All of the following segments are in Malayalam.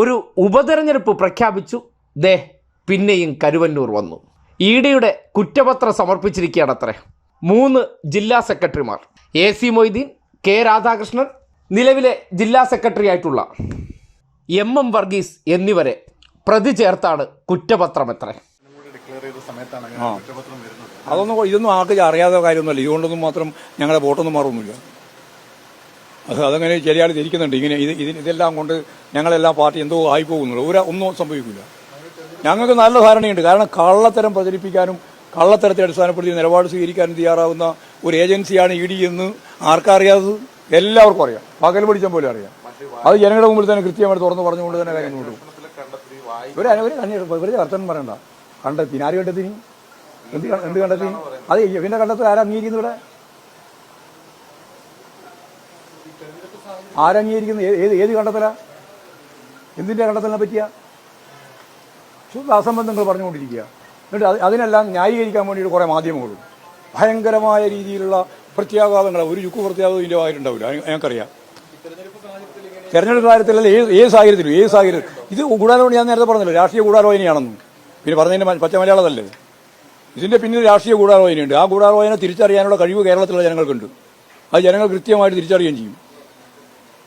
ഒരു ഉപതെരഞ്ഞെടുപ്പ് പ്രഖ്യാപിച്ചു. ദേ പിന്നെയും കരുവന്നൂർ വന്നു. ഇ ഡിയുടെ കുറ്റപത്രം സമർപ്പിച്ചിരിക്കുകയാണത്രേ. മൂന്ന് ജില്ലാ സെക്രട്ടറിമാർ. A C Moideen K Radhakrishnan നിലവിലെ ജില്ലാ സെക്രട്ടറി ആയിട്ടുള്ള എം എം വർഗീസ് എന്നിവരെ പ്രതി ചേർത്താണ് കുറ്റപത്രം എത്രേ ഡിക്ലെയർ ചെയ്ത സമയത്താണ് കുറ്റപത്രം വരുന്നത്. അതൊന്നും ഇതൊന്നും ആർക്കും അറിയാത്ത കാര്യമൊന്നുമല്ല. ഇതുകൊണ്ടൊന്നും മാത്രം ഞങ്ങളുടെ വോട്ടൊന്നും മാറൊന്നുമില്ല അത് അതങ്ങനെ ചില ആൾ ധരിക്കുന്നുണ്ട് ഇങ്ങനെ ഇത് ഇതിന് ഇതെല്ലാം കൊണ്ട് ഞങ്ങളെല്ലാം പാർട്ടി എന്തോ ആയി പോകുന്നുള്ളൂ ഒരു ഒന്നും സംഭവിക്കില്ല ഞങ്ങൾക്ക് നല്ല ധാരണയുണ്ട്. കാരണം കള്ളത്തരം പ്രചരിപ്പിക്കാനും കള്ളത്തരത്തെ അടിസ്ഥാനപ്പെടുത്തി നിലപാട് സ്വീകരിക്കാനും തയ്യാറാവുന്ന ഒരു ഏജൻസിയാണ് ഇ ഡി എന്ന് ആർക്കറിയാത്തത് എല്ലാവർക്കും അറിയാം. പകൽ പിടിച്ച പോലെ അറിയാം. അത് ജനങ്ങളുടെ മുമ്പിൽ തന്നെ കൃത്യമായിട്ട് തുറന്ന് പറഞ്ഞുകൊണ്ട് തന്നെ കാര്യം കൊണ്ടു ഒരു ഒരു വെറുതെ പറയണ്ട. കണ്ടെത്തി. ആര് കണ്ടെത്തി എന്ത് എന്ത് കണ്ടെത്തി? അത് ഇവന്റെ കണ്ടെത്തി ആരാ അംഗീകരിക്കുന്നു ഇവിടെ? ആരംഗീകരിക്കുന്നു ഏത് ഏത് കണ്ടെത്തലാ? എന്തിന്റെ കണ്ടെത്തലിനെ പറ്റിയ? ശുദ്ധ അസംബന്ധങ്ങൾ പറഞ്ഞുകൊണ്ടിരിക്കുക. എന്നിട്ട് അത് അതിനെല്ലാം ന്യായീകരിക്കാൻ വേണ്ടിയിട്ട് കുറേ മാധ്യമങ്ങളും ഭയങ്കരമായ രീതിയിലുള്ള പ്രത്യാഘാതങ്ങൾ ഒരു ചുക്ക് പ്രത്യാഘാതം അത് ഞങ്ങൾക്കറിയാം തെരഞ്ഞെടുപ്പ് കാര്യത്തിലല്ല ഏത് ഏത് സാഹചര്യത്തിലും ഏത് സാഹചര്യം ഇത് ഗൂഢാലോചന ഞാൻ നേരത്തെ പറഞ്ഞല്ലോ രാഷ്ട്രീയ ഗൂഢാലോചനയാണെന്നും. പിന്നെ പറഞ്ഞതിന്റെ പച്ച മലയാളമല്ലേ ഇതിന്റെ പിന്നിൽ രാഷ്ട്രീയ ഗൂഢാലോചനയുണ്ട്. ആ ഗൂഢാലോചന തിരിച്ചറിയാനുള്ള കഴിവ് കേരളത്തിലുള്ള ജനങ്ങൾക്കുണ്ട്. അത് ജനങ്ങൾ കൃത്യമായിട്ട് തിരിച്ചറിയുകയും ചെയ്യും.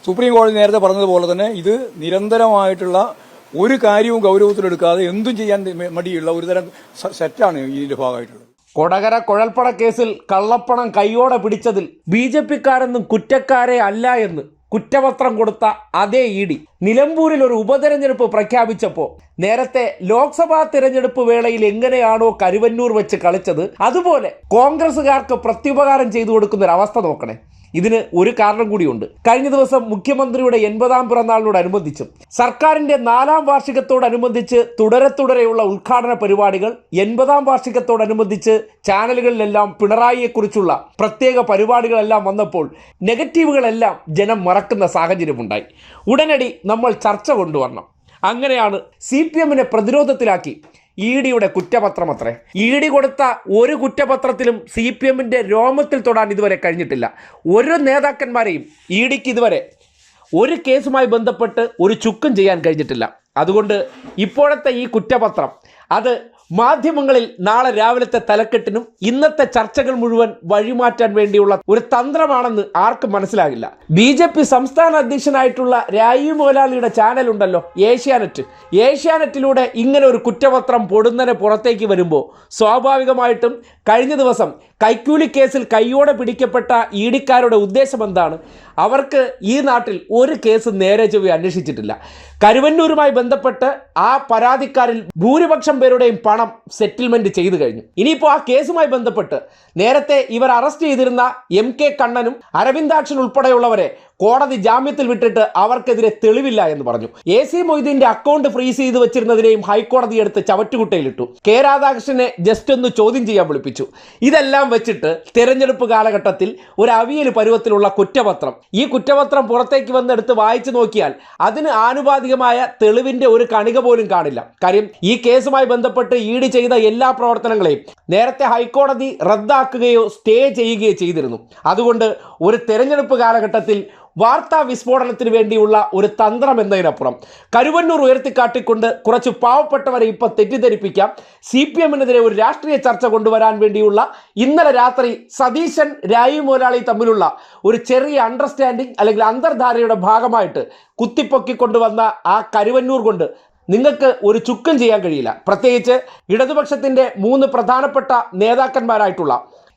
സുപ്രീം കോടതി നേരത്തെ പറഞ്ഞതുപോലെ തന്നെ ഇത് നിരന്തരമായിട്ടുള്ള ഒരു കാര്യവും ഗൗരവത്തിലെടുക്കാതെ എന്തും ചെയ്യാൻ മടിയുള്ള ഒരുതരം തരം സെറ്റാണ് ഇതിന്റെ ഭാഗമായിട്ടുള്ളത്. കൊടകര കുഴൽപ്പണ കേസിൽ കള്ളപ്പണം കൈയോടെ പിടിച്ചതിൽ ബി ജെ പിക്കാരെന്നും കുറ്റക്കാരെ അല്ല എന്ന് കുറ്റപത്രം കൊടുത്ത അതേ ഇ ഡി. നിലമ്പൂരിൽ ഒരു ഉപതെരഞ്ഞെടുപ്പ് പ്രഖ്യാപിച്ചപ്പോൾ നേരത്തെ ലോക്സഭാ തിരഞ്ഞെടുപ്പ് വേളയിൽ എങ്ങനെയാണോ കരുവന്നൂർ വെച്ച് കളിച്ചത് അതുപോലെ കോൺഗ്രസ്സുകാർക്ക് പ്രത്യുപകാരം ചെയ്തു കൊടുക്കുന്ന ഒരു അവസ്ഥ നോക്കണേ. ഇതിന് ഒരു കാരണം കൂടിയുണ്ട്. കഴിഞ്ഞ ദിവസം മുഖ്യമന്ത്രിയുടെ എൺപതാം പിറന്നാളിനോടനുബന്ധിച്ചും സർക്കാരിന്റെ നാലാം വാർഷികത്തോടനുബന്ധിച്ച് തുടരെ തുടരെയുള്ള ഉദ്ഘാടന പരിപാടികൾ എൺപതാം വാർഷികത്തോടനുബന്ധിച്ച് ചാനലുകളിലെല്ലാം പിണറായിയെക്കുറിച്ചുള്ള പ്രത്യേക പരിപാടികളെല്ലാം വന്നപ്പോൾ നെഗറ്റീവുകളെല്ലാം ജനം മറക്കുന്ന സാഹചര്യമുണ്ടായി. ഉടനടി നമ്മൾ ചർച്ച കൊണ്ടുവരണം. അങ്ങനെയാണ് സി പി എമ്മിനെ പ്രതിരോധത്തിലാക്കി ഇ ഡിയുടെ കുറ്റപത്രം അത്രേ ഇ ഡി കൊടുത്ത ഒരു കുറ്റപത്രത്തിലും സി പി എമ്മിന്റെ രോമത്തിൽ തൊടാൻ ഇതുവരെ കഴിഞ്ഞിട്ടില്ല. ഒരു നേതാക്കന്മാരെയും ഇ ഡിക്ക് ഇതുവരെ ഒരു കേസുമായി ബന്ധപ്പെട്ട് ഒരു ചുക്കും ചെയ്യാൻ കഴിഞ്ഞിട്ടില്ല. അതുകൊണ്ട് ഇപ്പോഴത്തെ ഈ കുറ്റപത്രം അത് മാധ്യമങ്ങളിൽ നാളെ രാവിലത്തെ തലക്കെട്ടിനും ഇന്നത്തെ ചർച്ചകൾ മുഴുവൻ വഴിമാറ്റാൻ വേണ്ടിയുള്ള ഒരു തന്ത്രമാണെന്ന് ആർക്കും മനസ്സിലാകില്ല. ബി ജെ പി സംസ്ഥാന അധ്യക്ഷനായിട്ടുള്ള രായു മൊലാലിയുടെ ചാനൽ ഉണ്ടല്ലോ ഏഷ്യാനെറ്റ്. ഏഷ്യാനെറ്റിലൂടെ ഇങ്ങനെ ഒരു കുറ്റപത്രം പൊടുന്നനെ പുറത്തേക്ക് വരുമ്പോൾ സ്വാഭാവികമായിട്ടും കഴിഞ്ഞ ദിവസം കൈക്കൂലി കേസിൽ കൈയോടെ പിടിക്കപ്പെട്ട ഇഡിക്കാരുടെ ഡിക്കാരുടെ ഉദ്ദേശം എന്താണ്? അവർക്ക് ഈ നാട്ടിൽ ഒരു കേസ് നേരെ ചൊവ്വ അന്വേഷിച്ചിട്ടില്ല. കരുവന്നൂരുമായി ബന്ധപ്പെട്ട് ആ പരാതിക്കാരിൽ ഭൂരിപക്ഷം പേരുടെയും പണം സെറ്റിൽമെന്റ് ചെയ്തു കഴിഞ്ഞു. ഇനിയിപ്പോൾ ആ കേസുമായി ബന്ധപ്പെട്ട് നേരത്തെ ഇവർ അറസ്റ്റ് ചെയ്തിരുന്ന എം കെ കണ്ണനും അരവിന്ദാക്ഷൻ ഉൾപ്പെടെയുള്ളവരെ കോടതി ജാമ്യത്തിൽ വിട്ടിട്ട് അവർക്കെതിരെ തെളിവില്ല എന്ന് പറഞ്ഞു. എ സി മൊയ്തീന്റെ അക്കൗണ്ട് ഫ്രീസ് ചെയ്ത് വെച്ചിരുന്നതിനെയും ഹൈക്കോടതി എടുത്ത് ചവറ്റുകുട്ടയിലിട്ടു. കെ രാധാകൃഷ്ണനെ ജസ്റ്റ് ഒന്ന് ചോദ്യം ചെയ്യാൻ വിളിപ്പിച്ചു. ഇതെല്ലാം വെച്ചിട്ട് തെരഞ്ഞെടുപ്പ് കാലഘട്ടത്തിൽ ഒരു അവിയൽ പരുവത്തിലുള്ള കുറ്റപത്രം. ഈ കുറ്റപത്രം പുറത്തേക്ക് വന്നെടുത്ത് വായിച്ചു നോക്കിയാൽ അതിന് ആനുപാതികമായ തെളിവിന്റെ ഒരു കണിക പോലും കാണില്ല. കാര്യം ഈ കേസുമായി ബന്ധപ്പെട്ട് ഡി ചെയ്ത എല്ലാ പ്രവർത്തനങ്ങളെയും നേരത്തെ ഹൈക്കോടതി റദ്ദാക്കുകയോ സ്റ്റേ ചെയ്യുകയോ ചെയ്തിരുന്നു. അതുകൊണ്ട് ഒരു തെരഞ്ഞെടുപ്പ് കാലഘട്ടത്തിൽ വാർത്താ വിസ്ഫോടനത്തിന് വേണ്ടിയുള്ള ഒരു തന്ത്രം എന്നതിനപ്പുറം കരുവന്നൂർ ഉയർത്തിക്കാട്ടിക്കൊണ്ട് കുറച്ച് പാവപ്പെട്ടവരെ ഇപ്പൊ തെറ്റിദ്ധരിപ്പിക്കാം. സി പി എമ്മിനെതിരെ ഒരു രാഷ്ട്രീയ ചർച്ച കൊണ്ടുവരാൻ വേണ്ടിയുള്ള ഇന്നലെ രാത്രി സതീശൻ രായു മോലാളി തമ്മിലുള്ള ഒരു ചെറിയ അണ്ടർസ്റ്റാൻഡിംഗ് അല്ലെങ്കിൽ അന്തർധാരയുടെ ഭാഗമായിട്ട് കുത്തിപ്പൊക്കി കൊണ്ടുവന്ന ആ കരുവന്നൂർ കൊണ്ട് നിങ്ങൾക്ക് ഒരു ചുക്കും ചെയ്യാൻ കഴിയില്ല. പ്രത്യേകിച്ച് ഇടതുപക്ഷത്തിന്റെ മൂന്ന് പ്രധാനപ്പെട്ട നേതാക്കന്മാരായിട്ടുള്ള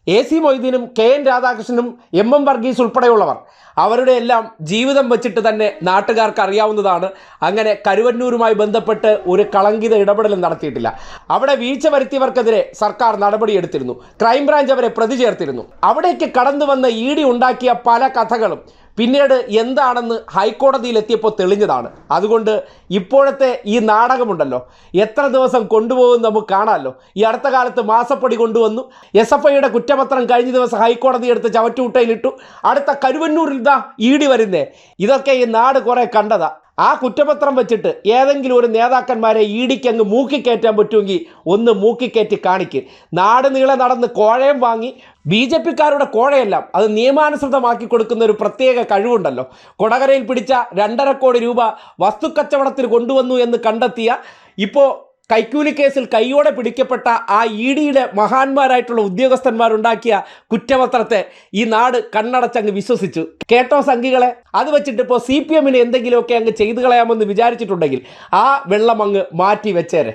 എ സി മൊയ്തീനും കെ എൻ രാധാകൃഷ്ണനും എം എം വർഗീസ് ഉൾപ്പെടെയുള്ളവർ അവരുടെ എല്ലാം ജീവിതം വെച്ചിട്ട് തന്നെ നാട്ടുകാർക്ക് അറിയാവുന്നതാണ്. അങ്ങനെ കരുവന്നൂരുമായി ബന്ധപ്പെട്ട് ഒരു കളങ്കിത ഇടപെടലും നടത്തിയിട്ടില്ല. അവിടെ വീഴ്ച വരുത്തിയവർക്കെതിരെ സർക്കാർ നടപടിയെടുത്തിരുന്നു. ക്രൈംബ്രാഞ്ച് അവരെ പ്രതി ചേർത്തിരുന്നു. അവിടേക്ക് കടന്നു വന്ന ഇ ഡി ഉണ്ടാക്കിയ പല കഥകളും പിന്നീട് എന്താണെന്ന് ഹൈക്കോടതിയിൽ എത്തിയപ്പോൾ തെളിഞ്ഞതാണ്. അതുകൊണ്ട് ഇപ്പോഴത്തെ ഈ നാടകമുണ്ടല്ലോ എത്ര ദിവസം കൊണ്ടുപോകും നമുക്ക് കാണാമല്ലോ. ഈ അടുത്ത കാലത്ത് മാസപ്പടി കൊണ്ടുവന്നു. എസ് എഫ് ഐയുടെ കുറ്റപത്രം കഴിഞ്ഞ ദിവസം ഹൈക്കോടതി എടുത്ത് ചവറ്റുകുട്ടയിലിട്ടു. അടുത്ത കരുവന്നൂരിൽ ഇതാ ഇ ഡി വരുന്നേ. ഇതൊക്കെ ഈ നാട് കുറേ കണ്ടതാ. ആ കുറ്റപത്രം വെച്ചിട്ട് ഏതെങ്കിലും ഒരു നേതാക്കന്മാരെ ഇടിക്ക് അങ്ങ് മൂക്കിക്കയറ്റാൻ പറ്റുമെങ്കിൽ ഒന്ന് മൂക്കിക്കയറ്റി കാണിക്ക്. നാട് നീളെ നടന്ന് കോഴയും വാങ്ങി ബി ജെ പിക്കാരുടെ കോഴയെല്ലാം അത് നിയമാനുസൃതമാക്കി കൊടുക്കുന്ന ഒരു പ്രത്യേക കഴിവുണ്ടല്ലോ. കൊടകരയിൽ പിടിച്ച രണ്ടര കോടി രൂപ വസ്തുക്കച്ചവടത്തിൽ കൊണ്ടുവന്നു എന്ന് കണ്ടെത്തിയ ഇപ്പോൾ കൈക്കൂലി കേസിൽ കൈയോടെ പിടിക്കപ്പെട്ട ആ ഇ ഡിയുടെ മഹാന്മാരായിട്ടുള്ള ഉദ്യോഗസ്ഥന്മാരുണ്ടാക്കിയ കുറ്റപത്രത്തെ ഈ നാട് കണ്ണടച്ചങ്ങ് വിശ്വസിച്ചു. കേട്ടോ സംഘികളെ? അത് വെച്ചിട്ട് ഇപ്പോൾ സി പി എമ്മിന് എന്തെങ്കിലുമൊക്കെ അങ്ങ് ചെയ്തു കളയാമെന്ന് വിചാരിച്ചിട്ടുണ്ടെങ്കിൽ ആ വെള്ളം അങ്ങ് മാറ്റി വെച്ചേരെ.